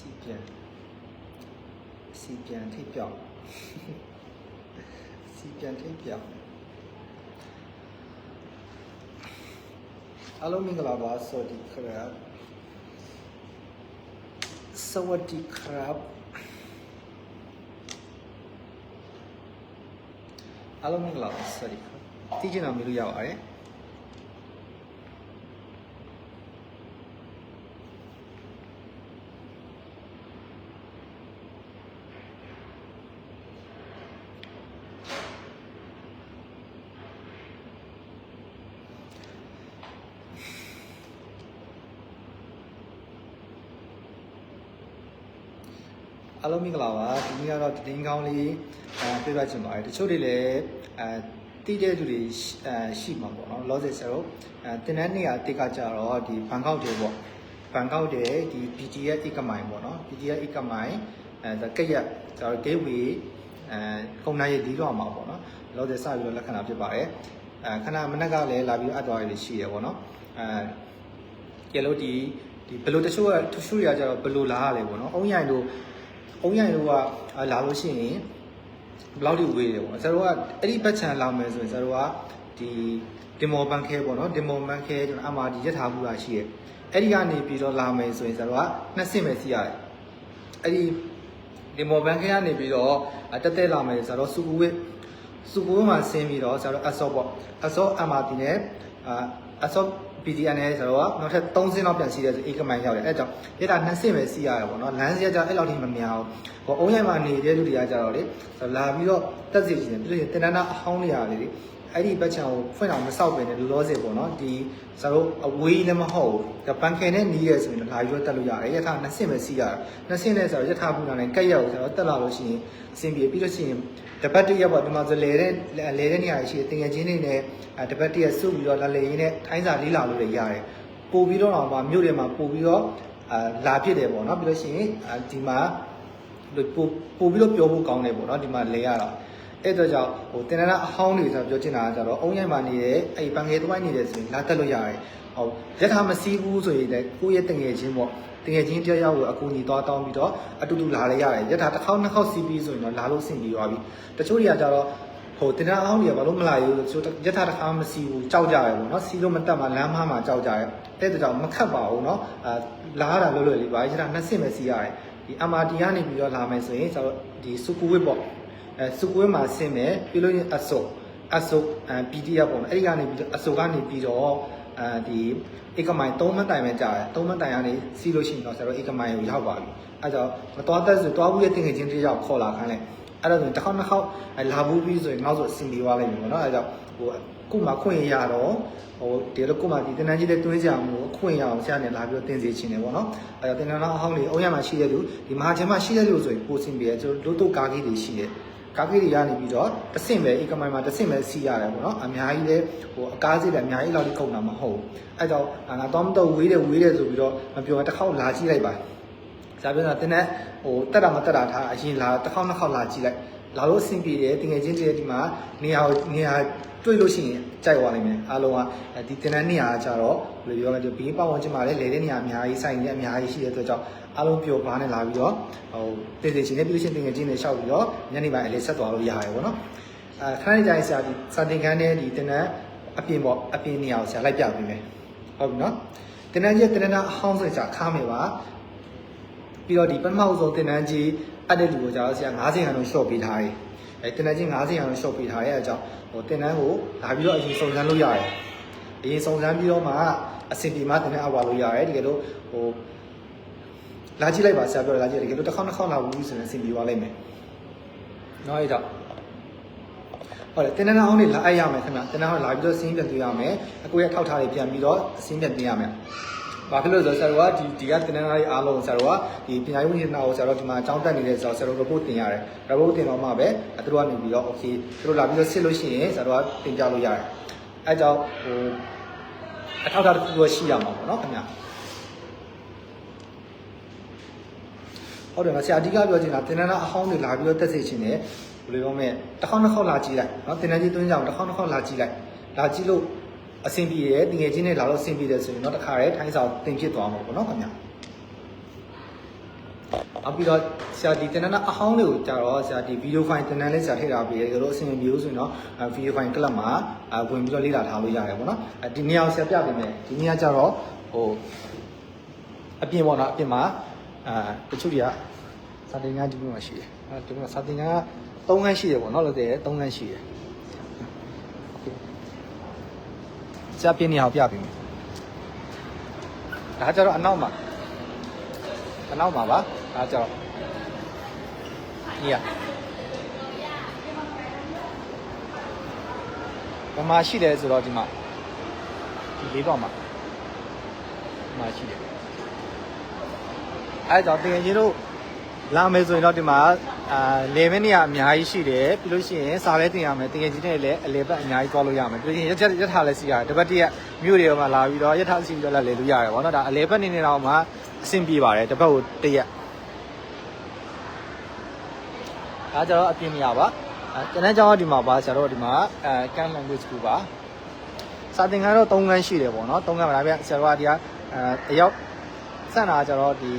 四边，四边贴表，四边贴表。อารมณ์มิงกลาบาสวัสดีครับ สวัสดีครับ อารมณ์มิกลาสวัสดีครับที่จริงาม่รูยาวอะไร အားလုံးမင်္ဂလာပါဒီနေ့ကတော့တင်းကောင်းလေးအဲပြပြချင်ပါတယ်တချို့တွေလည်းအဲတီးတဲ့သူတွေရှိအဲရှိမှာပေါ့နော်လောဆယ်ဆယ်တော့အဲတင်တဲ့နေရာတိတ်ကကြတော့ဒီဘန်ကောက်တွေပေါ့ဘန်ကောက်တွေဒီ BTS ဧကမိုင်ပေါ့နော် BTS ဧကမိုင်အဲဒါကက်ရက်ကျတော့ gateway အဲခုံနာရဲ့ဒီတော့မှာပေါ့နော်လောဆယ်စပြီးတော့လက္ခဏာဖြစ်ပါတယ်အဲခဏမနက်ကလည်းလာပြီးတော့အပ်သွားရည်ရှိရပေါ့နော်အဲကဲလို့ဒီဒီဘယ်လိုတချို့ကတချို့တွေကကြတော့ဘယ်လိုလားရလဲပေါ့နော်။အုံးရိုင်တို့ အုံးရိုင်တို့ကအာလာလို့ရှိရင်ဘယ်လောက်ထိဝေးတယ်ပေါ့။ဆရာတို့ကအဲ့ဒီဘက်ချန်လာမယ်ဆိုရင်ဆရာတို့ကဒီဒီမော်ဘန်ခဲပေါ့နော်။ဒီမော်ဘန်ခဲကျွန်တော်အမှာဒီရက်ထားမှုတာရှိရဲ့။အဲ့ဒီကနေပြီးတော့လာမယ်ဆိုရင်ဆရာတို့ကနှစ်ဆင့်ပဲစီးရတယ်။အဲ့ဒီဒီမော်ဘန်ခဲကနေပြီးတော့အတက်တက်လာမယ်ဆိုတော့စူကူဝစ်စူကူဝစ်မှာဆင်းပြီးတော့ဆရာတို့အဆော့ပေါ့။အဆော့ MRT နဲ့အာအဆော့ PDN နဲ့ဆိုတော့နောက်ထပ်3ဆင်းလောက်ပြန်စီးတယ်ဆိုဧကမိုင်ရောက်တယ်အဲကြောင့်ရတာ2ဆင်းပဲစီးရတယ်ပေါ့နော်လမ်းစီးရကြအဲ့လောက်ထိမများဘူးဟိုအုံးရိုင်မှာနေတဲ့လူတွေကကြတော့လေလာပြီးတော့တက်စီချင်တယ်ပြီးလို့တင်တန်းအဟောင်းနေရတယ်လေအဲ့ဒီဘက်ချံကိုဖွင့်အောင်မဆောက်ပဲနဲ့လူလောစေပေါ့နော်ဒီဆိုတော့အဝေးလည်းမဟုတ်ဘူးပန်ခဲနဲ့နီးရဲဆိုရင်လာပြီးတော့တက်လို့ရတယ်ရထား2ဆင်းပဲစီးရတယ်2ဆင်းနဲ့ဆိုတော့ရထားဘူးနာနဲ့ကက်ရောက်ဆိုတော့တက်လာလို့ရှိရင်အဆင်ပြေပြီးလို့ရှိရင် တပတ်တရက်ပေါ့ဒီမှာဆိုလဲတဲ့လဲတဲ့နေရာရှိတယ်တင်ငယ်ချင်းတွေနဲ့တပတ်တရက်စုပြီးတော့လာလေရင်းနဲ့ထိုင်းစာလေးလာလို့လည်းရတယ်ပို့ပြီးတော့တော့မှမြို့တွေမှာပို့ပြီးတော့အာလာဖြစ်တယ်ပေါ့နော်ပြီးလို့ရှိရင်ဒီမှာပို့ပို့ပြီးတော့ပြောဖို့ကောင်းတယ်ပေါ့နော်ဒီမှာလဲရတော့အဲ့တော့ကြောင့်ဟိုတင်နနာအဟောင်းတွေဆိုပြောချင်တာကကြတော့အုံရိုက်မှာနေတဲ့အဲ့ပန်ငယ်သွားနေတယ်ဆိုရင်လာတက်လို့ရတယ် ဟုတ်ရထားမစည်းဘူးဆိုရင်လည်းကိုယ့်ရဲ့တငယ်ချင်းပေါ့တကယ်ချင်းတရားရောက်ကိုအကူအညီသွားတောင်းပြီးတော့အတူတူလာလဲရတယ်ရထားတစ်ခေါက်နှစ်ခေါက်စီးပြီးဆိုရင်တော့လာလို့ဆင်ပြေသွားပြီတချို့တွေကကြတော့ဟိုတင်တာအောင်တွေကဘာလို့မလာဘူးဆိုတော့ရထားတစ်ခါမစီဘူးကြောက်ကြရယ်ပေါ့နော်စီလို့မတက်မှလမ်းမမှာကြောက်ကြရယ်အဲ့ဒါကြောင့်မခတ်ပါဘူးနော်အာလာရတာလွယ်လွယ်လေးပါရထားနှစ်ဆင့်ပဲစီရတယ်ဒီ MRT ကနေပြီးတော့လာမယ်ဆိုရင်ကျတော့ဒီစုကူဝစ်ပေါ့အဲစုကူဝစ်မှာဆင်းမယ်ပြီးလို့ရင်အစုပ်အစုပ်အဲ PDF ပေါ့နော်အဲ့ဒီကနေပြီးတော့အစုပ်ကနေပြီးတော့ အဲဒီဧကမိုင်3မှတ်တိုင်ပဲကြာတယ်3မှတ်တိုင်ကနေစီးလို့ရှိရင်တော့ဆရာတို့ဧကမိုင်ကိုရောက်ပါပြီအဲကြောင့်မတော်သက်ဆိုတွားဘူးရဲ့တင်ငယ်ချင်းတစ်ယောက်ခေါ်လာခိုင်းလိုက်အဲ့တော့တစ်ခေါက်နှစ်ခေါက်လာဘူးပြီးဆိုရင်နောက်ဆိုအဆင်ပြေသွားလိမ့်မယ်ပေါ့နော်အဲကြောင့်ဟိုခုမှခွင့်ရတော့ဟိုဒီလိုခုမှဒီတနန်းကြီးလေးတွင်းကြအောင်လို့ခွင့်ရအောင်ဆရာနဲ့လာပြီးတော့တင်စီခြင်းတယ်ပေါ့နော်အဲတော့တင်နန်းအဟောင်းလေးအုံးရမှာရှိတဲ့လူဒီမဟာချမ်းမှာရှိတဲ့လူဆိုရင်ပိုစင်ပြေကျွန်တော်တို့ကားကြီးတွေရှိတယ် ကားကြီးတွေကနေပြီးတော့တဆင့်ပဲဧကမိုင်မှာတဆင့်ပဲစီးရတယ်ပေါ့နော်အများကြီးလေဟိုအကားစီးလည်းအများကြီးလောက်ထိကုန်တာမဟုတ်ဘူးအဲကြောင့်ငါတော့မတော့ဝေးတယ်ဝေးတယ်ဆိုပြီးတော့မပြောတစ်ခေါက်လာကြည့်လိုက်ပါဇာပြောတာတင်းနဲ့ဟိုတက်တာမတက်တာထားအရင်လာတစ်ခေါက်နှစ်ခေါက်လာကြည့်လိုက် လာလို့အဆင်ပြေတယ်တကယ်ချင်းတည်းဒီမှာနေရာနေရာတွေ့လို့ရှိရင်ကြိုက်သွားနိုင်မယ်အားလုံးကဒီတင်တန်းနေရာကြတော့ဘယ်လိုပြောမလဲဘေးပတ်ဝန်းကျင်မှာလည်းလေတဲ့နေရာအများကြီးစိုက်နေအများကြီးရှိတဲ့အတွက်ကြောင့်အားလုံးပျော်ပါနဲ့လာပြီးတော့ဟိုတည်တည်ချင်းနဲ့ပြီးလို့ရှိရင်တင်ငယ်ချင်းတွေရှောက်ပြီးတော့ညနေပိုင်းအလေးဆက်သွားလို့ရတယ်ပေါ့နော်အဲခဏနေကြရင်ဆရာဒီစာတင်ခန်းနဲ့ဒီတင်တန်းအပြင်ပေါ့အပြင်နေရာကိုဆရာလိုက်ပြပေးမယ်ဟုတ်ပြီနော်တင်တန်းကြီးတင်တန်းအဟောင်းဆိုကြခါမယ်ပါ ပြီးတော့ဒီပထမဆုံးတင်တန်းကြီးအပ်တဲ့လူကိုကြာတော့ဆရာ90ခန်းတော့ရှော့ပေးထားတယ်အဲတင်တန်းကြီး90ခန်းတော့ရှော့ပေးထားရဲ့အကြောင်းဟိုတင်တန်းကိုလာပြီးတော့အရင်စုံစမ်းလို့ရတယ်အရင်စုံစမ်းပြီးတော့မှအဆင်ပြေမှတင်တန်းအဝါလို့ရတယ်တကယ်လို့ဟိုလာကြည့်လိုက်ပါဆရာပြောလာကြည့်တကယ်လို့တစ်ခေါက်နှစ်ခေါက်လာဘူးဆိုရင်အဆင်ပြေသွားလိမ့်မယ်နော်အဲ့တော့ဟုတ်တယ်တင်တန်းအောင်နေလာအပ်ရမယ်ခင်ဗျတင်တန်းအောင်လာပြီးတော့စင်းပြန်တွေ့ရမယ်အကိုရဲ့ထောက်ထားတွေပြန်ပြီးတော့စင်းပြန်တင်ရမယ် ဘာဖြစ်လို့လဲဆိုတော့ဆရာတို့ကဒီဒီကတင်တန်းသားတွေအားလုံးဆရာတို့ကဒီပညာရေးဝန်ကြီးဌာနကိုဆရာတို့ဒီမှာအကြောင်းတက်နေတဲ့ဆိုတော့ဆရာတို့ report တင်ရတယ် report တင်တော့မှပဲသူတို့ကနေပြီးတော့ okay သူတို့လာပြီးတော့စစ်လို့ရှိရင်ဆရာတို့ကတင်ပြလို့ရတယ်အဲကြောင့်ဟိုအထောက်အထားတစ်ခုတော့ရှိရမှာပေါ့နော်ခင်ဗျဟုတ်တယ်နော်ဆရာအဓိကပြောချင်တာတင်တန်းသားအဟောင်းတွေလာပြီးတော့တက်စေချင်တယ်ဘယ်လိုပြောမလဲတစ်ခေါက်နှစ်ခေါက်လာကြည့်လိုက်နော်တင်တန်းကြီးသွင်းကြအောင်တစ်ခေါက်နှစ်ခေါက်လာကြည့်လိုက်လာကြည့်လို့ အဆင်ပြေတယ်တငယ်ချင်းနဲ့လာလို့အဆင်ပြေတယ်ဆိုရင်တော့တခါတည်းထိုင်းဆောင်တင်ဖြစ်သွားမှာပေါ့နော်ခင်ဗျနောက်ပြီးတော့ဆရာဒီတင်နန်းအဟောင်းတွေကိုကြာတော့ဆရာဒီဗီဒီယိုဖိုင်တင်နန်းလေးဆရာထည့်ထားပြီးရေတို့အဆင်ပြေလို့ဆိုရင်တော့ဗီဒီယိုဖိုင်ကလပ်မှာဝင်ပြီးတော့လေ့လာထားလို့ရတယ်ပေါ့နော်ဒီနေရာကိုဆရာပြပေးမယ်ဒီနေရာကျတော့ဟိုအပြင်ပေါ့နော်အပြင်မှာအာတချို့တွေကစာတင်ငန်းဒီလိုမှရှိတယ်အဲဒီမှာစာတင်ငန်းက3ခန်းရှိတယ်ပေါ့နော်လို့တည်း3ခန်းရှိတယ် ဆရာပြနေအောင်ပြပေးမယ်ဒါကျတော့အနောက်မှာအနောက်မှာပါဒါကျတော့ဒီရဘယ်မှာရှိတယ်ဆိုတော့ဒီမှာဒီလေးတော့မှာဒီမှာရှိတယ်အဲဒါကြောင့်တင်ရင်တို့လာမယ်ဆိုရင်တော့ဒီမှာ အာလေဘင်းနေရအများကြီးရှိတယ်ပြီးလို့ရှိရင်စားလဲတင်ရမယ်တင်ရင်ကြီးနဲ့လည်းအလေဘက်အများကြီးသွားလို့ရမယ်ပြီးလို့ရှိရင်ရက်ရက်ထားလဲစီရတယ်တပတ်တရက်မြို့တွေမှာလာပြီးတော့ရက်ထားစီပြီးတော့လည်းလေလို့ရတယ်ဗောနော်ဒါအလေဘက်နေနေတော့မှအဆင်ပြေပါတယ်တပတ်ကိုတရက်ဒါကြတော့အပြင်းမရပါအဲတနန်းကျောင်းကဒီမှာပါဆရာတို့ဒီမှာအဲ can language school ပါစာသင်ခန်းတော့3ခန်းရှိတယ်ဗောနော်3ခန်းပါဒါပြဆရာတို့ကဒီကအဲအရောက်စံတာကြတော့ဒီ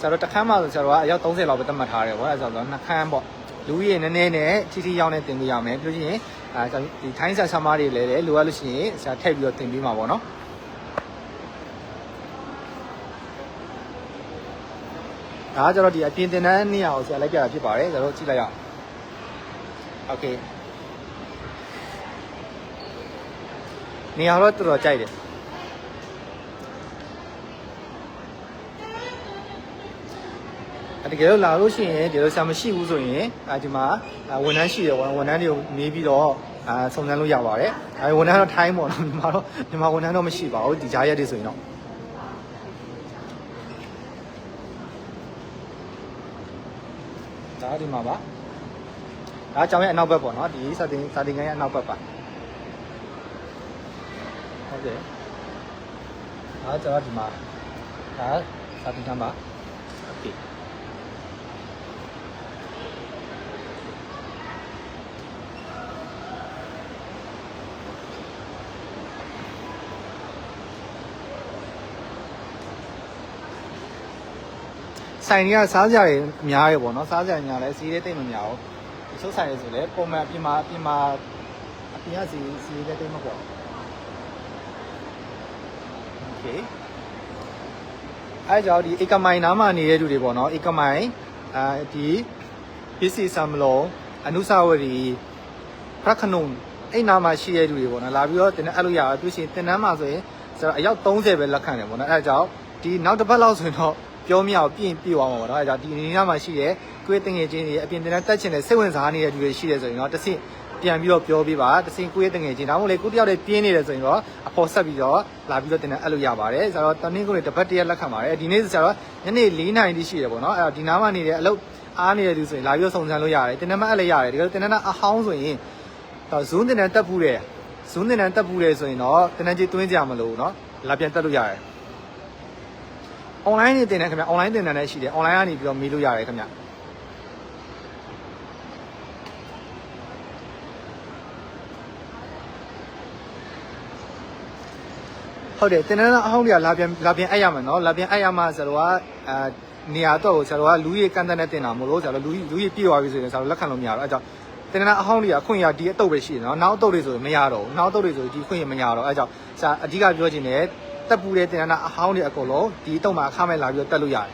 ဆရာတို့တစ်ခန်းမှဆိုဆရာတို့ကအယောက်30လောက်ပဲသတ်မှတ်ထားတယ်ဗောအဲဆိုတော့နှစ်ခန်းပေါ့လူကြီးနည်းနည်းနဲ့ချီချီရောက်နေတင်ပြရမယ်ပြီးလို့ရှိရင်အဲဒီထိုင်းဆရာဆာမတွေလည်းလေလိုအပ်လို့ရှိရင်ဆရာထည့်ပြီးတော့တင်ပေးမှာဗောနော်ဒါကကြတော့ဒီအပြင်တင်တန်းနေရာကိုဆရာလိုက်ပြတာဖြစ်ပါတယ်ကျွန်တော်တို့ကြည့်လိုက်ရအောင်โอเคနေရာတော့တော်တော်ကြိုက်တယ် တကယ်လို့လာလို့ရှိရင်ဒီလိုဆရာမရှိဘူးဆိုရင်အဲဒီမှာဝန်ထမ်းရှိတယ်ဝန်ဝန်ထမ်းတွေကိုမေးပြီးတော့အာစုံစမ်းလို့ရပါတယ်အဲဝန်ထမ်းတော့ထိုင်းပေါ့နော်ဒီမှာတော့ဒီမှာဝန်ထမ်းတော့မရှိပါဘူးဒီကြားရက်တွေဆိုရင်တော့ဒါဒီမှာပါဒါကြောင်ရဲ့အနောက်ဘက်ပေါ့နော်ဒီစတင်စတင်ကရဲ့အနောက်ဘက်ပါဟုတ်တယ်ဒါကျွန်တော်ဒီမှာဒါစတင်ကမှာโอ ဆိုင်တွေကစားကြရများရပေါ့နော်စားကြရများလဲစီးတဲ့တိတ်မများဘူးဒီချုပ်ဆိုင်ရဆိုလဲပုံမှန်အပြင်မှာအပြင်မှာအပြင်ကစီစီးတဲ့တိတ်မကွာโอเคအဲကြောင့်ဒီဧကမိုင်နားမှာနေတဲ့လူတွေပေါ့နော်ဧကမိုင်အဲဒီပစ္စည်းဆမ်မလုံးအနုစဝရီဖရခနုံအဲ့နားမှာရှိတဲ့လူတွေပေါ့နော်လာပြီးတော့တင်တဲ့အဲ့လိုရအောင်သူရှင်တင်တန်းမှာဆိုရင်ဆိုတော့အယောက်30ပဲလက်ခံတယ်ပေါ့နော်အဲကြောင့်ဒီနောက်တစ်ပတ်လောက်ဆိုရင်တော့ ပြောမရအောင်ပြင်ပြသွားမှာပေါ့နော်အဲကြောင့်ဒီနေရာမှာရှိတဲ့ကိုယ်တင်ငယ်ချင်းတွေအပြင်တင်တဲ့တက်ချင်တဲ့စိတ်ဝင်စားနေတဲ့လူတွေရှိတယ်ဆိုရင်တော့တစ်ဆင့်ပြန်ပြီးတော့ပြောပြပါတစ်ဆင့်ကိုယ့်ရဲ့တငယ်ချင်းဒါမှမဟုတ်လေကိုတယောက်တည်းပြင်းနေတယ်ဆိုရင်တော့အဖော်ဆက်ပြီးတော့လာပြီးတော့တင်တဲ့အဲ့လိုရပါတယ်ဆိုတော့တနင်္ဂနွေတစ်ပတ်တရက်လက်ခံပါတယ်ဒီနေ့ဆိုတော့ညနေ၄နာရီတိရှိတယ်ပေါ့နော်အဲ့တော့ဒီနားမှာနေတဲ့အလုပ်အားနေတဲ့လူဆိုရင်လာပြီးတော့စုံစမ်းလို့ရတယ်တင်တဲ့မအဲ့လည်းရတယ်ဒီလိုတင်တဲ့အဟောင်းဆိုရင်တော့ဇွန်းတင်တဲ့တက်ဖူးတယ်ဇွန်းတင်တဲ့တက်ဖူးတယ်ဆိုရင်တော့တင်တဲ့ကြီးတွင်းကြမလို့နော်လာပြန်တက်လို့ရတယ် online နေတင်တယ်ခင်ဗျ online တင်တယ်လည်းရှိတယ် online ကနေပြီးတော့မေးလို့ရတယ်ခင်ဗျဟုတ်တယ်တင်တဲ့အဟောင်းတွေကလာပြန်လာပြန်အဲ့ရမယ်နော်လာပြန်အဲ့ရမှာဆိုတော့အာနေရာတော့ဆရာတော်ကလူကြီးကန့်တန်းနဲ့တင်တာမလို့ဆရာတော်လူကြီးလူကြီးပြေသွားပြီဆိုရင်ဆရာတော်လက်ခံလို့မရတော့အဲကြောင့်တင်တဲ့အဟောင်းတွေကအခွင့်အရေးဒီအတုပ်ပဲရှိတယ်နော်နောက်အတုပ်တွေဆိုရင်မရတော့ဘူးနောက်အတုပ်တွေဆိုရင်ဒီခွင့်ရမရတော့အဲကြောင့်ဆရာအဓိကပြောချင်တယ် တက်ပူတဲ့တင်တဲ့အဟောင်းတွေအကုန်လုံးဒီအတုပ်မှာအခမဲ့လာပြီးတော့တက်လို့ရတယ်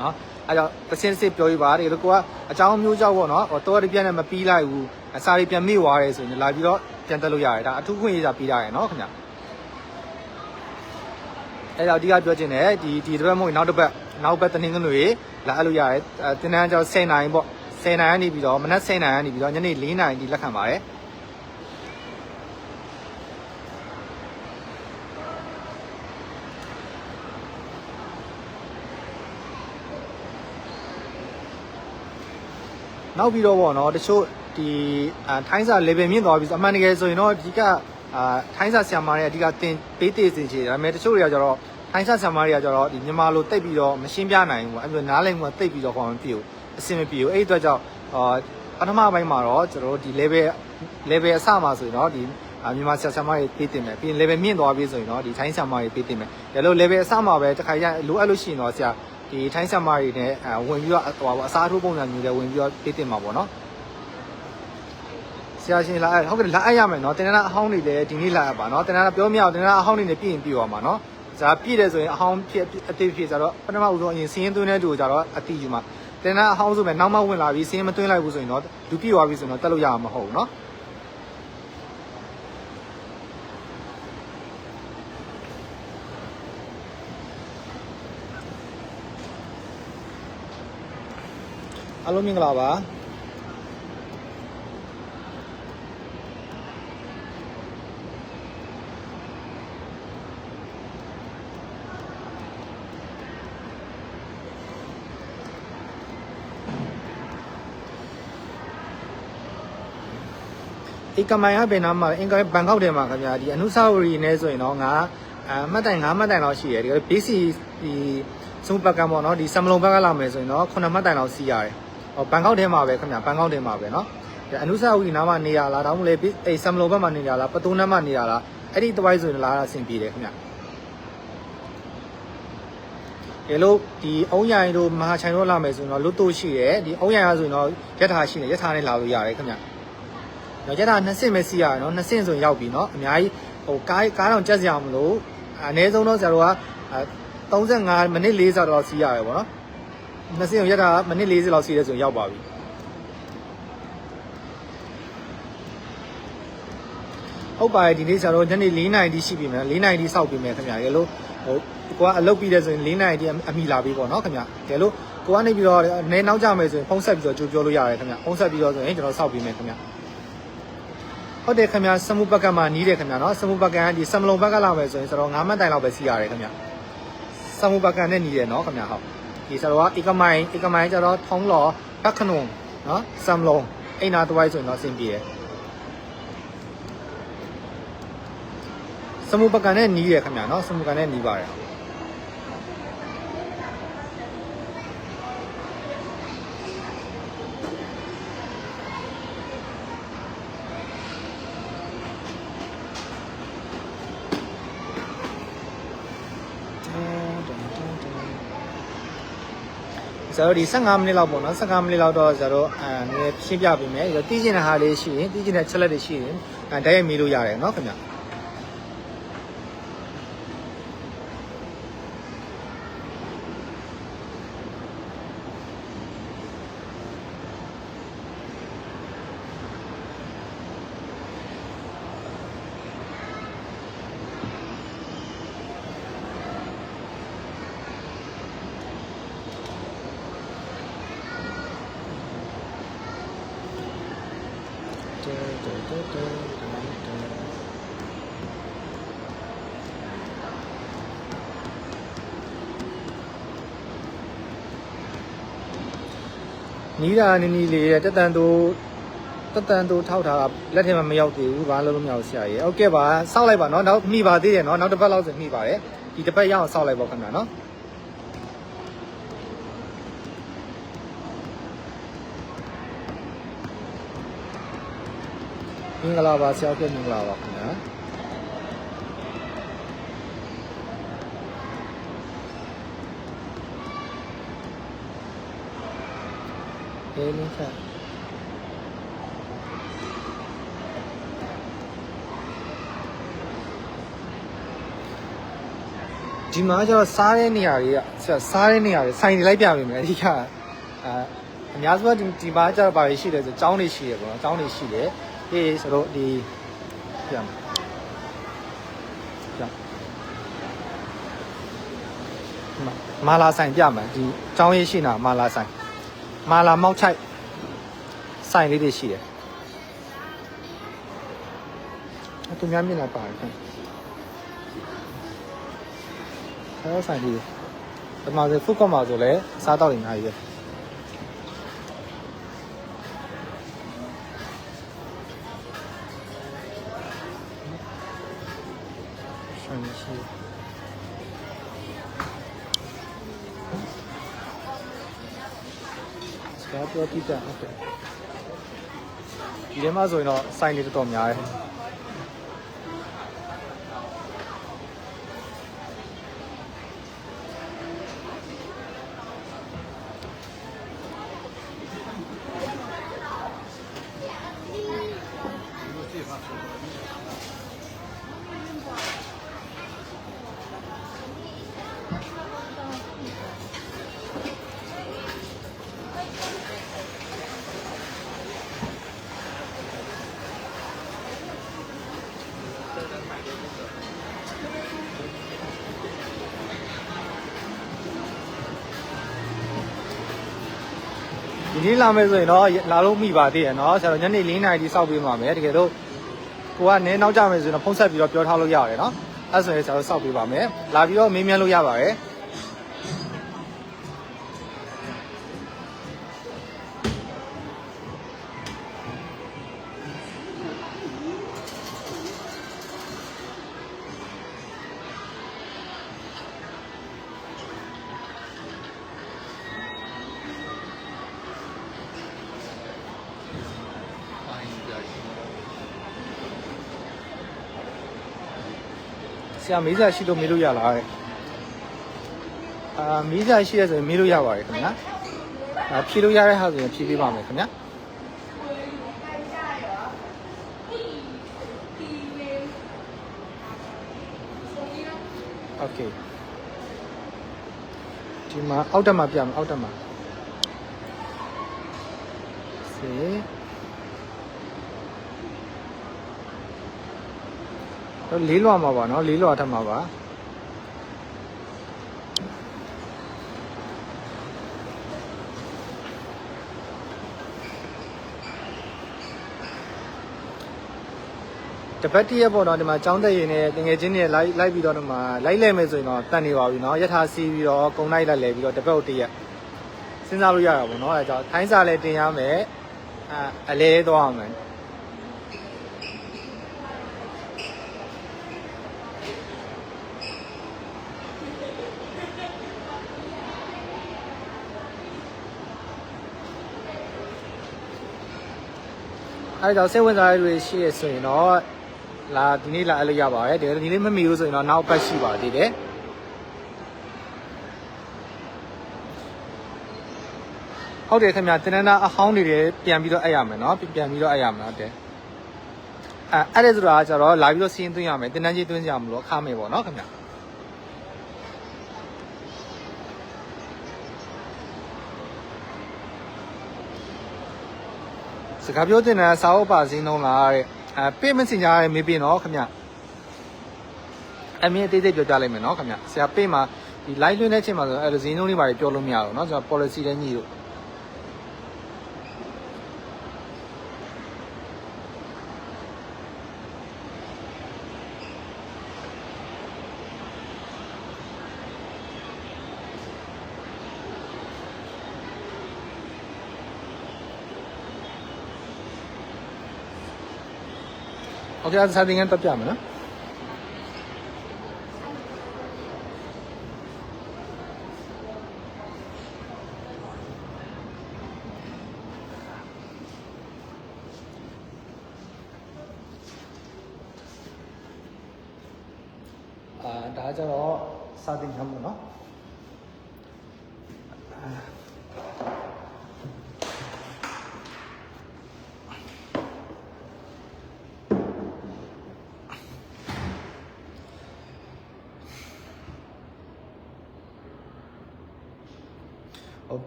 နော်အဲကြောင့်တစ်စင်းစစ်ပြောပြပါဒီလိုကိုကအကြောင်းမျိုးကြောက်ပေါ့နော်ဟိုတော်ရပြက်နဲ့မပြီးလိုက်ဘူးအစာတွေပြန်မိသွားတယ်ဆိုရင်လာပြီးတော့ပြန်တက်လို့ရတယ်ဒါအထူးခွင့်ရစာပြီးတာရယ်နော်ခင်ဗျအဲ့တော့အဓိကပြောချင်တယ်ဒီဒီတစ်ပတ်မဟုတ်နောက်တစ်ပတ်နောက်ပတ်တနင်္ဂနွေလာအဲ့လိုရတယ်အဲတင်တန်းကျော်10နိုင်ပေါ့10နိုင်ကနေပြီးတော့မနက်10နိုင်ကနေပြီးတော့ညနေ4နိုင်ဒီလက်ခံပါတယ် နောက်ပြီးတော့ပေါ့နော်တချို့ဒီအာထိုင်းစာ level မြင့်သွားပြီဆိုအမှန်တကယ်ဆိုရင်တော့ဒီကအာထိုင်းစာဆရာမတွေအဓိကတင်ပေးသေးစင်ချေဒါပေမဲ့တချို့တွေကကျတော့ထိုင်းစာဆရာမတွေကကျတော့ဒီမြန်မာလိုတိတ်ပြီးတော့မရှင်းပြနိုင်ဘူးအဲ့လိုနားလည်မှုကတိတ်ပြီးတော့ဟောမပြည့်ဘူးအဆင်မပြေဘူးအဲ့ဒီအတွက်ကြောင့်အာပထမပိုင်းမှာတော့ကျွန်တော်တို့ဒီ level level အစမှာဆိုရင်တော့ဒီအာမြန်မာဆရာဆရာမတွေပေးတင်မယ်ပြီးရင် level မြင့်သွားပြီဆိုရင်တော့ဒီထိုင်းဆရာမတွေပေးတင်မယ်ဒါလို့ level အစမှာပဲတစ်ခါကျလိုအပ်လို့ရှိရင်တော့ဆရာ ဒီထိုင်းဆမ်မာတွေနဲ့အဲဝင်ပြီးတော့ဟိုပါပေါ့အစားထိုးပုံစံမျိုးတွေဝင်ပြီးတော့ပေးတင်မှာပေါ့နော်ဆရာရှင်လာအဲ့ဟုတ်ကဲ့လာအပ်ရမယ်နော်တင်တန်းအဟောင်းတွေလည်းဒီနေ့လာအပ်ပါနော်တင်တန်းပြောမရအောင်တင်တန်းအဟောင်းတွေနဲ့ပြည့်ရင်ပြည့်သွားမှာနော်ဇာပြည့်တယ်ဆိုရင်အဟောင်းဖြစ်အသေးဖြစ်ကြတော့ပထမဦးဆုံးအရင်စင်းသွင်းတဲ့တူကြတော့အတိယူမှာတင်တန်းအဟောင်းဆိုမဲ့နောက်မှဝင်လာပြီးစင်းမသွင်းလိုက်ဘူးဆိုရင်တော့လူပြည့်သွားပြီဆိုရင်တော့တက်လို့ရမှာမဟုတ်ဘူးနော် အားလုံးမင်္ဂလာပါဧကမိုင်ကဘယ်နားမှာအင်္ဂါဘန်ကောက်ထဲမှာခင်ဗျာဒီအနုစာဝရီနဲ့ဆိုရင်တော့ငါအမှတ်တိုင်9မှတ်တိုင်လောက်ရှိတယ်ဒီ BC ဒီစုံပတ်ကံပေါ့နော်ဒီဆမ်မလုံဘက်ကလာမယ်ဆိုရင်တော့9မှတ်တိုင်လောက်စီးရတယ်ဟော ဘန်ကောက်ထဲမှာပဲခင်ဗျာဘန်ကောက်ထဲမှာပဲနော်ဒီအနုစာဝရီနားမှာနေရလားဒါမှမဟုတ်လေအဲဆမ်မလုံဘက်မှာနေရလားပတူးနားမှာနေရလားအဲ့ဒီတဝိုင်းဆိုရင်လာတာအဆင်ပြေတယ်ခင်ဗျာဒီလိုဒီအုံးရိုင်တို့မဟာချိုင်တို့လာမယ်ဆိုရင်တော့လွတ်တို့ရှိတယ်ဒီအုံးရိုင်ကဆိုရင်တော့ရထားရှိတယ်ရထားနဲ့လာလို့ရတယ်ခင်ဗျာတော့ကျတာနှစ်ဆင့်ပဲစီးရတယ်နော်နှစ်ဆင့်ဆိုရင်ရောက်ပြီနော်အများကြီးဟိုကားကားတော့ကြက်စရာမလို့အနည်းဆုံးတော့ဆရာတို့က35မိနစ်40တော့စီးရတယ်ပေါ့နော် နှစ်ဆင့်ကိုရက်တာမိနစ်40လောက်စီးရဲဆိုရင်ရောက်ပါပြီဟုတ်ပါတယ်ဒီနေ့ဆရာတို့ညနေ4:00နာရီရှိပြီမယ်4:00နာရီစောက်ပြီမယ်ခင်ဗျာရေလို့ဟိုကိုကအလုပ်ပြီးတဲ့ဆိုရင်4:00နာရီအမိလာပြီပေါ့နော်ခင်ဗျာရေလို့ကိုကနေပြီးတော့နဲနောက်ကြမယ်ဆိုရင်ဖုန်းဆက်ပြီးတော့ကြိုပြောလို့ရတယ်ခင်ဗျာဖုန်းဆက်ပြီးတော့ဆိုရင်ကျွန်တော်စောက်ပြီးမယ်ခင်ဗျာဟုတ်တယ်ခင်ဗျာစမှုဘက်ကမှနီးတယ်ခင်ဗျာနော်စမှုဘက်ကကဒီစမလုံဘက်ကလာမယ်ဆိုရင်ဆိုတော့9မှတ်တိုင်လောက်ပဲစီးရတယ်ခင်ဗျာစမှုဘက်ကနဲ့နီးတယ်နော်ခင်ဗျာဟုတ် ဒီဆိုတော့ဧကမိုင်ဧကမိုင်ကျတော့ထုံးလောဘက်ခနုံနော်စမလုံအိနာတဝိုင်းဆိုရင်တော့အဆင်ပြေတယ်စမှုဘက်ကနဲ့နီးတယ်ခင်ဗျာနော်စမှုဘက်ကနဲ့နီးပါတယ် ဇာတို့ဒီ15မိနစ်လောက်ပေါ့နော်15မိနစ်လောက်တော့ဇာတို့အဲနည်းနည်းရှင်းပြပေးမယ်တီးကျင်တဲ့ဟာလေးရှိရင်တီးကျင်တဲ့ချက်လက်တွေရှိရင်အဲတိုက်ရိုက်မေးလို့ရတယ်နော်ခင်ဗျာ နီးတာနီးနီးလေးတဲ့တက်တန်တို့တက်တန်တို့ထောက်ထားလက်ထဲမှာမရောက်သေးဘူးဘာလို့လို့မရဘူးဆရာကြီးဟုတ်ကဲ့ပါစောက်လိုက်ပါနော်နောက်မိပါသေးတယ်နော်နောက်တစ်ပတ်လောက်ဆိုမိပါတယ်ဒီတစ်ပတ်ရအောင်စောက်လိုက်ပါခင်ဗျာနော် မင်္ဂလာပါဆရာကမင်္ဂလာပါခင်ဗျာအေးလေးချက်ဒီမှာကျတော့စားတဲ့နေရာတွေကဆရာစားတဲ့နေရာတွေဆိုင်တွေလိုက်ပြပေးမယ်အဓိကအာအများစုကဒီဒီမှာကျတော့ဘာတွေရှိလဲဆိုကျောင်းတွေရှိတယ်ပေါ့နော်ကျောင်းတွေရှိတယ် ဒီဆိုတော့ဒီပြန်ပြန်ဒီမှာမာလာဆိုင်ပြမယ်ဒီကျောင်းရေးရှိတာမာလာဆိုင်မာလာမောက်ချိုက်ဆိုင်လေးတွေရှိတယ်အတူများမြင်လာပါတယ်ခင်ဗျဆောဆိုင်ကြီးဒီမှာဆိုဖုတ်ကမှာဆိုလဲစားတော့နေအများကြီးပဲ ပြောပြတာဟုတ်တယ်ဒီထဲမှာဆိုရင်တော့ဆိုင်လေးတော်တော်များတယ် နေ့လာမယ်ဆိုရင်တော့လာလို့မိပါသေးရနော်ဆရာတော်ညနေ4နာရီတိစောက်ပေးပါမယ်တကယ်တော့ကိုကနည်းနောက်ကြမယ်ဆိုရင်တော့ဖုန်းဆက်ပြီးတော့ပြောထားလို့ရတယ်နော်အဲ့ဆိုရင်ဆရာတော်စောက်ပေးပါမယ်လာပြီးတော့မေးမြန်းလို့ရပါတယ် ရာမေးစာရှိလို့မေးလို့ရလားတဲ့အာမေးစာရှိရဆိုရင်မေးလို့ရပါတယ်ခင်ဗျာအာဖြေလို့ရတဲ့ဟာဆိုရင်ဖြေပေးပါမယ်ခင်ဗျာโอเคဒီမှာအောက်တက်မှာပြမယ်အောက်တက်မှာစေ လေးလွှာမှာပါနော်လေးလွှာထက်မှာပါတပတ်တရက်ပေါ့နော်ဒီမှာចောင်းတက်ရင်လည်းတငယ်ချင်းတွေလိုက်လိုက်ပြီးတော့ဒီမှာလိုက်လဲမယ်ဆိုရင်တော့တန်နေပါပြီနော်ရထားစီးပြီးတော့ကုံလိုက်လိုက်လဲပြီးတော့တပတ်တရက်စဉ်းစားလို့ရတာပေါ့နော်အဲဒါကြောင့်ထိုင်းစာလည်းတင်ရမယ်အအလဲသွားရမယ် အဲဒါကြောင့်စိတ်ဝင်စားရတွေရှိရဆိုရင်တော့လာဒီနေ့လာအဲ့လိုရပါတယ်တကယ်လို့ဒီနေ့မမီဘူးဆိုရင်တော့နောက်ပတ်ရှိပါသေးတယ်ဟုတ်တယ်ခင်ဗျတင်နန်းသားအဟောင်းတွေလည်းပြန်ပြီးတော့အဲ့ရမယ်နော်ပြန်ပြီးတော့အဲ့ရမယ်ဟုတ်တယ်အဲအဲ့ဒါဆိုတာကကျတော့လာပြီးတော့စီးရင်သွင်းရမယ်တင်နန်းကြီးသွင်းကြမလို့အခမဲ့ပေါ့နော်ခင်ဗျ စကားပြောတင်တဲ့စာအုပ်ပါစင်းလုံးလားတဲ့အဲပေးမစင်ကြရဲမေးပြနော်ခင်ဗျအမြင်အသေးသေးပြောပြလိုက်မယ်နော်ခင်ဗျဆရာပေးမှာဒီ line လွှင့်တဲ့ချိန်မှာဆိုအဲ့ဒါဇင်းလုံးလေးပါပြောလို့မရတော့เนาะကျွန်တော် policy လည်းညှိလို့ โอเคအဲ့ဒါစာသင်ခန်းတက်ပြမယ်နော်အာဒါကြတော့စာသင်ခန်းပေါ့နော် ်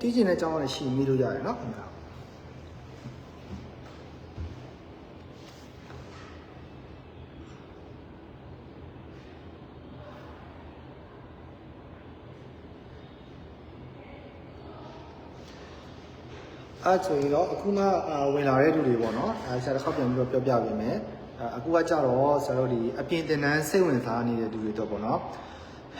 ဟိုတည်ကျင်တဲ့အကြောင်းလည်းရှိမိလို့ရတယ်နော်ခင်ဗျာအဲ့ဆိုရင်တော့အခုမှအာဝင်လာတဲ့လူတွေပေါ့နော်အဲဆရာတစ်ခေါက်ပြန်ပြီးတော့ပြောပြပေးမယ်အဲအခုကကြတော့ဆရာတို့ဒီအပြင်တင်တန်းစိတ်ဝင်စားနေတဲ့လူတွေတော့ပေါ့နော်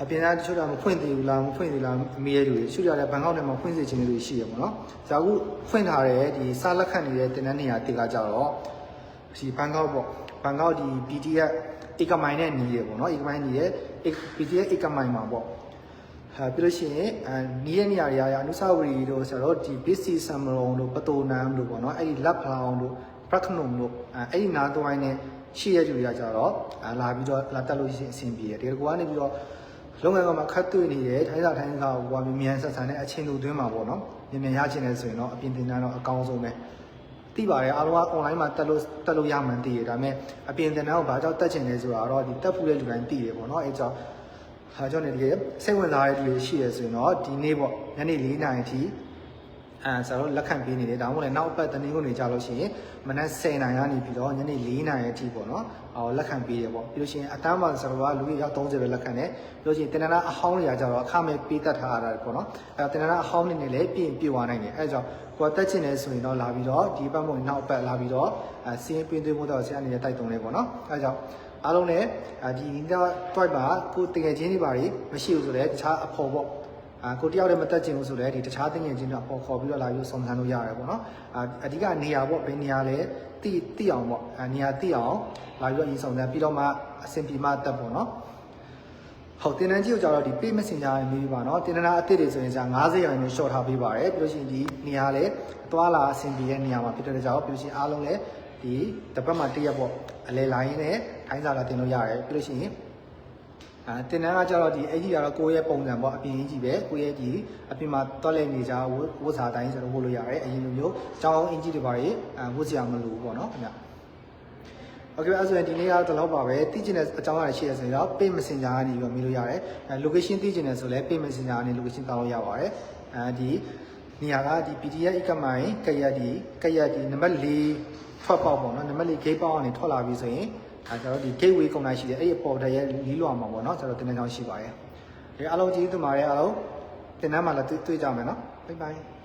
အပြင်သားတချို့တော့မဖွင့်သေးဘူးလားမဖွင့်သေးလားအမေရဲ့လူတွေတချို့ကြတဲ့ဘန်ကောက်ထဲမှာဖွင့်စေချင်တဲ့လူတွေရှိရပေါ့နော်ဆရာအခုဖွင့်ထားတဲ့ဒီစားလက်ခတ်နေတဲ့တင်တန်းနေရာတိကကြတော့ဒီဘန်ကောက်ပေါ့ဘန်ကောက်ဒီ BTS ဧကမိုင်နဲ့ညီးရပေါ့နော်ဧကမိုင်ညီးရ BTS ဧကမိုင်မှာပေါ့ဟာပြီးလို့ရှိရင်အဲနီးရဲ့နေရာတွေအနုစာဝရီတို့ဆိုတော့ဒီ BC ဆမ်မရုံတို့ပတိုနမ်တို့ပေါ့နော်အဲ့ဒီလက်ဖလောင်တို့ပရခနုံတို့အဲအဲ့ဒီနားသွားနဲ့ရှိရတဲ့လူတွေကကြတော့အာလာပြီးတော့လာတက်လို့ရှိရင်အဆင်ပြေတယ်တကယ်ကောကနေပြီးတော့ လုပ်ငန်းကမှခတ်တွေ့နေတယ်ထိုင်းစာထိုင်းစာဟိုကမြန်မြန်ဆက်ဆန်တဲ့အချင်းတို့တွင်းမှာပေါ့နော်မြန်မြန်ရချင်တယ်ဆိုရင်တော့အပြင်တင်တန်းတော့အကောင်းဆုံးပဲသိပါတယ်အားလုံးက online မှာတက်လို့တက်လို့ရမှန်းသိရဒါပေမဲ့အပြင်တင်တန်းကိုဘာကြောင့်တက်ချင်လဲဆိုတာတော့ဒီတက်ဖူးတဲ့လူတိုင်းသိတယ်ပေါ့နော်အဲကြောင့်ဟာကြောင့်ねတကယ်စိတ်ဝင်စားတဲ့လူတွေရှိရဆိုရင်တော့ဒီနေ့ပေါ့ညနေ4နာရီအထိအအဲဆရာတို့လက်ခံပေးနေတယ်ဒါမှမဟုတ်လည်းနောက်အပတ်တနင်္ဂနွေနေကြလို့ရှိရင်မနက်10:00နာရီကနေပြီးတော့ညနေ4:00နာရီအထိပေါ့နော် အော်လက်ခံပေးရပေါ့ပြီးလို့ရှိရင်အတန်းမှာဆရာတို့ကလူကြီးရောက်30ပဲလက်ခံတယ်ပြီးလို့ရှိရင်တင်နနာအဟောင်းတွေကကြတော့အခမဲ့ပေးတတ်ထားတာပေါ့နော်အဲတင်နနာအဟောင်းနေနေလည်းပြင်ပြေသွားနိုင်တယ်အဲဒါကြောင့်ကိုယ်တက်ချင်တယ်ဆိုရင်တော့လာပြီးတော့ဒီပတ်မုံနောက်အပတ်လာပြီးတော့အဲစီးရင်ပင်းသွင်းဖို့တော့ဆရာအနေနဲ့တိုက်တွန်းနေပေါ့နော်အဲဒါကြောင့်အားလုံးလည်းဒီဒီတော့ twice မှာကိုတကယ်ချင်းတွေပါမရှိဘူးဆိုတော့တခြားအဖို့ပေါ့ အာကိုတယောက်တည်းမတက်ချင်ဘူးဆိုလည်းဒီတခြားသိငယ်ချင်းတွေပေါ်ခေါ်ပြီးတော့လာပြီးစုံစမ်းလို့ရတယ်ပေါ့နော်အာအဓိကနေရာပေါ့ဘယ်နေရာလဲတိတိအောင်ပေါ့အာနေရာတိအောင်လာပြီးတော့ရေးစုံစမ်းပြီးတော့မှအဆင်ပြေမှတက်ပေါ့နော်ဟုတ်တင်တန်းကြီးကိုကြတော့ဒီ pay messenger နဲ့နေပြီပါနော်တင်တန်းအသစ်တွေဆိုရင်じゃ90ရာခိုင်နှုန်း short ထားပေးပါတယ်ပြီးလို့ရှိရင်ဒီနေရာလဲသွားလာအဆင်ပြေတဲ့နေရာမှာဖြစ်တဲ့ကြောင့်ပြီးလို့ရှိရင်အားလုံးလဲဒီတစ်ပတ်မှာတစ်ရက်ပေါ့အလဲလိုင်းနဲ့ခိုင်းစာလာတင်လို့ရတယ်ပြီးလို့ရှိရင် အဲတင်တန်းကကြတော့ဒီအဲ့ဒီကတော့ကိုယ့်ရဲ့ပုံစံပေါ့အပြင်ကြီးပဲကိုယ့်ရဲ့ဒီအပြင်မှာတောက်လက်နေကြဝတ်ဝတ်စာတိုင်းဆိုတော့ဝတ်လို့ရတယ်အရင်လိုမျိုးကျောင်းအောင်အင်ကြီးတွေပါလေအဲဝတ်စရာမလိုဘူးပေါ့နော်ခင်ဗျโอเคအဲ့ဆိုရင်ဒီနေ့ကတော့ဒီလောက်ပါပဲသိချင်တဲ့အကြောင်းအရာရှိရဆိုရင်တော့ pay messenger ကနေပြီးတော့မြင်လို့ရတယ်အဲ location သိချင်တယ်ဆိုလည်း pay messenger ကနေ location တောင်းလို့ရပါတယ်အဲဒီနေရာကဒီ PDF အကမိုင်ကရက်ဒီကရက်ဒီနံပါတ်4ထွက်ပေါက်ပေါ့နော်နံပါတ်4 gate ပေါက်ကနေထွက်လာပြီဆိုရင် အဲကျွန်တော်ဒီ gateway ကုန်တိုင်းရှိတယ်အဲ့ဒီအပေါ်တည်းရဲ့လီးလွာမှာပေါ့နော်ကျွန်တော်တင်နေချောင်းရှိပါတယ်ဒီအားလုံးကျေးဇူးတင်ပါတယ်အားလုံးတင်တန်းမှာလည်းတွေ့တွေ့ကြမယ်နော် bye bye